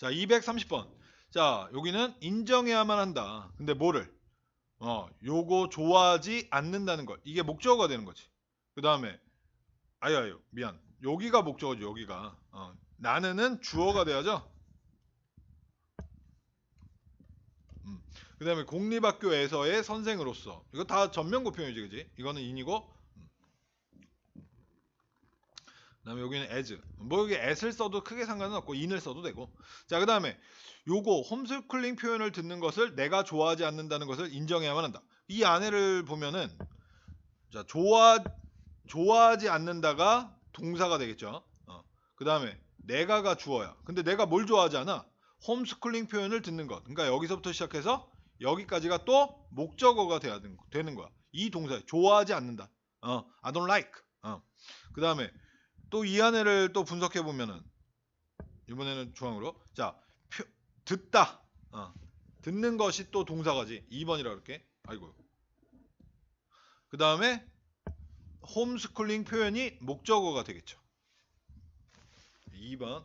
자, 230번. 자, 여기는 인정해야만 한다. 근데 뭐를? 어, 요거 좋아하지 않는다는 걸. 이게 목적어가 되는 거지. 그 다음에, 아유, 아유, 미안. 여기가 목적어죠, 여기가. 어, 나는은 주어가 돼야죠. 음. 그 다음에 공립학교에서의 선생으로서. 이거 다 전면고 표현이지, 그지? 이거는 인이고. 음. 그 다음에 여기는 as. 뭐 여기 as를 써도 크게 상관은 없고 in을 써도 되고. 자, 그 다음에 요거 홈스쿨링 표현을 듣는 것을 내가 좋아하지 않는다는 것을 인정해야만 한다. 이 안에를 보면은 자, 좋아 좋아하지 않는다가 동사가 되겠죠. 어. 그 다음에 내가가 주어야. 근데 내가 뭘 좋아하지 않아? 홈스쿨링 표현을 듣는 것. 그러니까 여기서부터 시작해서 여기까지가 또 목적어가 돼야 되는, 거야. 이 동사 좋아하지 않는다. 어, I don't like. 어. 그 다음에 또 이 안에를 또 분석해 보면은 이번에는 중앙으로 자 표- 듣다. 어. 듣는 것이 또 동사가지. 2번이라 그럴게. 아이고. 그 다음에 홈스쿨링 표현이 목적어가 되겠죠. 2번.